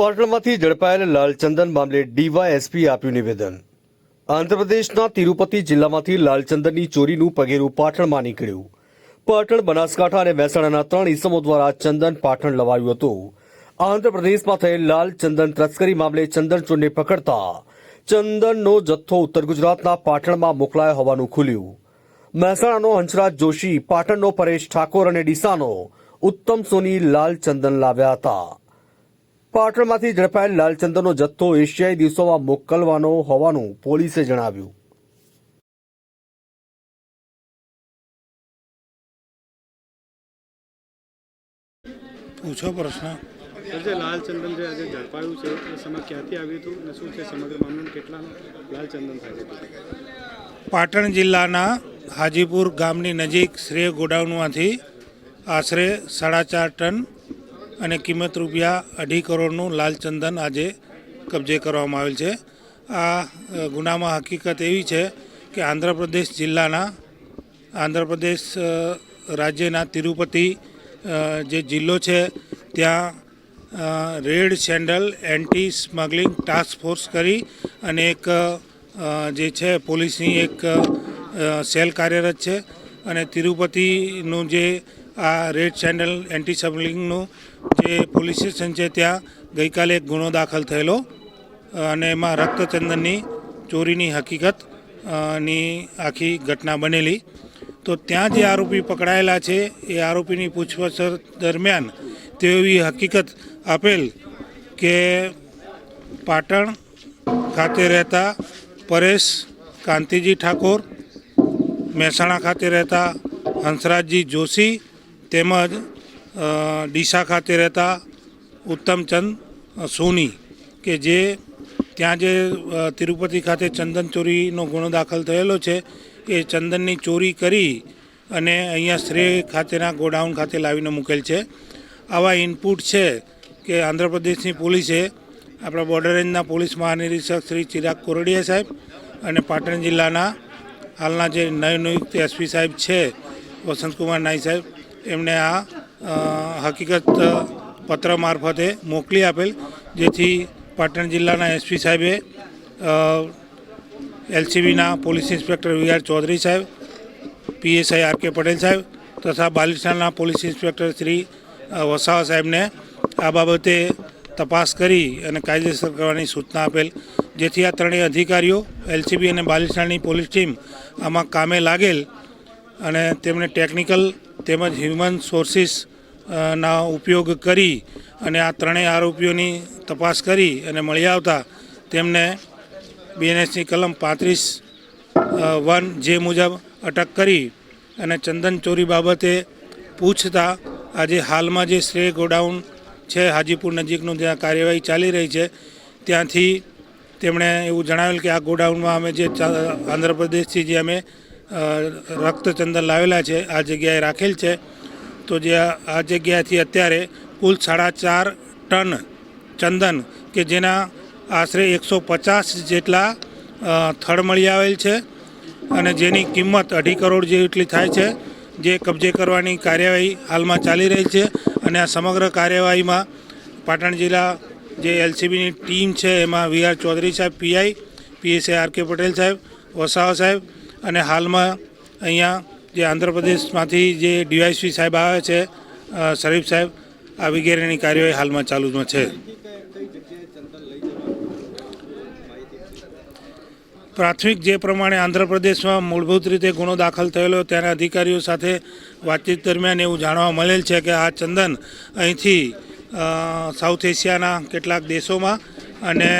પાટણમાંથી ઝડપાયેલ લાલચંદન મામલે ડીવાયએસપી આપ્યું નિવેદન. આંધ્રપ્રદેશના તિરુપતિ જિલ્લામાંથી લાલચંદનની ચોરીનું પગેરું પાટણમાં નીકળ્યું. પાટણ, બનાસકાંઠા અને મહેસાણાના ત્રણ ઇસમો દ્વારા ચંદન પાટણ લવાયું હતું. આંધ્રપ્રદેશમાં થયેલ લાલચંદન તસ્કરી મામલે ચંદન ચોરને પકડતા ચંદનનો જથ્થો ઉત્તર ગુજરાતના પાટણમાં મોકલાયો હોવાનું ખુલ્યું. મહેસાણાનો હંસરાજ જોશી, પાટણનો પરેશ ઠાકોર અને ડીસાનો ઉત્તમ સોની લાલચંદન લાવ્યા હતા. પાટણમાંથી ઝડપાયેલ લાલચંદનનો જથ્થો એશિયાઈ દિવસોમાં મોકલવાનો હોવાનું પોલીસે જણાવ્યું. પૂછો પ્રશ્ન. જે લાલચંદન જે આજે ઝડપાયું છે એ સમય ક્યાંથી આવ્યું હતું અને શું છે સમગ્ર મામલો કેટલા લાલચંદન થાય છે? પાટણ જિલ્લાના હાજીપુર ગામની નજીક શ્રેય ગોડાઉનમાંથી આશરે સાડા ચાર ટન અને કિંમત રૂપિયા અઢી કરોડનું લાલચંદન આજે કબજે કરવામાં આવેલ છે. આ ગુનામાં હકીકત એવી છે કે આંધ્રપ્રદેશ જિલ્લાના, આંધ્રપ્રદેશ રાજ્યના તિરુપતિ જે જિલ્લો છે, ત્યાં red sandal anti smuggling task force કરી અને એક જે છે પોલીસની એક સેલ કાર્યરત છે અને તિરુપતિનું જે આ રેડ સેન્ડલ એન્ટી સબલિંગનું જે પોલીસ સ્ટેશન છે ત્યાં ગઈકાલે એક ગુનો દાખલ થયેલો. અને એમાં રક્તચંદનની ચોરીની હકીકતની આખી ઘટના બનેલી. તો ત્યાં જે આરોપી પકડાયેલા છે, એ આરોપીની પૂછપરછ દરમિયાન તેઓ એવી હકીકત આપેલ કે પાટણ ખાતે રહેતા પરેશ કાંતિજી ઠાકોર, મહેસાણા ખાતે રહેતા હંસરાજજી જોશી તેમજ ડીસા ખાતે રહેતા ઉત્તમચંદ સોની કે જે ત્યાં જે તિરુપતિ ખાતે ચંદન ચોરીનો ગુનો દાખલ થયેલો છે, એ ચંદનની ચોરી કરી અને અહીંયા શ્રેય ખાતેના ગોડાઉન ખાતે લાવીને મૂકેલ છે. આવા ઇનપુટ છે કે આંધ્રપ્રદેશની પોલીસે આપણા બોર્ડર રેન્જના પોલીસ મહાનિરીક્ષક શ્રી ચિરાગ કોરડિયા સાહેબ અને પાટણ જિલ્લાના હાલના જે નવનિયુક્ત એસપી સાહેબ છે, વસંતકુમાર નાઈ સાહેબ એમને આ હકીકત પત્ર મારફતે મોકલી આપેલ, જેથી પાટણ જિલ્લાના એસપી સાહેબે એલસીબીના police inspector V R Chaudhari સાહેબ, પીએસઆઈ આર કે પટેલ સાહેબ તથા બાલિસ્તાનના પોલીસ ઇન્સ્પેક્ટર શ્રી વસાવા સાહેબને આ બાબતે તપાસ કરી અને કાયદેસર કરવાની સૂચના આપેલ, જેથી આ ત્રણેય અધિકારીઓ, એલસીબી અને બાલિસ્તાનની પોલીસ ટીમ આમાં કામે લાગેલ અને તેમણે ટેકનિકલ તેમજ હ્યુમન સોર્સિસ ના ઉપયોગ કરી અને આ ત્રણેય આરોપીઓની તપાસ કરી અને મળી આવતા તેમને બીએનએસની કલમ પાંત્રીસ વન જે મુજબ અટક કરી અને ચંદન ચોરી બાબતે પૂછતા આજે હાલમાં જે શ્રેય ગોડાઉન છે, હાજીપુર નજીકનું જ્યાં કાર્યવાહી ચાલી રહી છે, ત્યાંથી તેમણે એવું જણાવેલ કે આ ગોડાઉનમાં અમે જે આંધ્રપ્રદેશથી જે અમે રક્તચંદન લાવેલા છે, આ જગ્યાએ રાખેલ છે. તો જે આ જગ્યાથી અત્યારે કુલ સાડા ચાર ટન ચંદન કે જેના આશરે એકસો પચાસ જેટલા થળ મળી આવેલ છે અને જેની કિંમત અઢી કરોડ જેટલી થાય છે. જે કબજે કરવાની કાર્યવાહી હાલમાં ચાલી રહી છે અને આ સમગ્ર કાર્યવાહીમાં પાટણ જિલ્લા જે એલસીબીની ટીમ છે, એમાં વી આર ચૌધરી સાહેબ PI PSI R K Patel સાહેબ, વસાવા સાહેબ અને હાલમાં અહીંયા જે આંધ્રપ્રદેશમાંથી જે ડીવાયસી સાહેબ આવે છે શરીફ સાહેબ, આ વગેરેની કાર્યવાહી હાલમાં ચાલુમાં છે. પ્રાથમિક જે પ્રમાણે આંધ્રપ્રદેશમાં મૂળભૂત રીતે ગુનો દાખલ થયેલો ત્યાંના અધિકારીઓ સાથે વાતચીત દરમિયાન એવું જાણવા મળેલ છે કે આ ચંદન અહીંથી સાઉથ એશિયાના કેટલાક દેશોમાં અને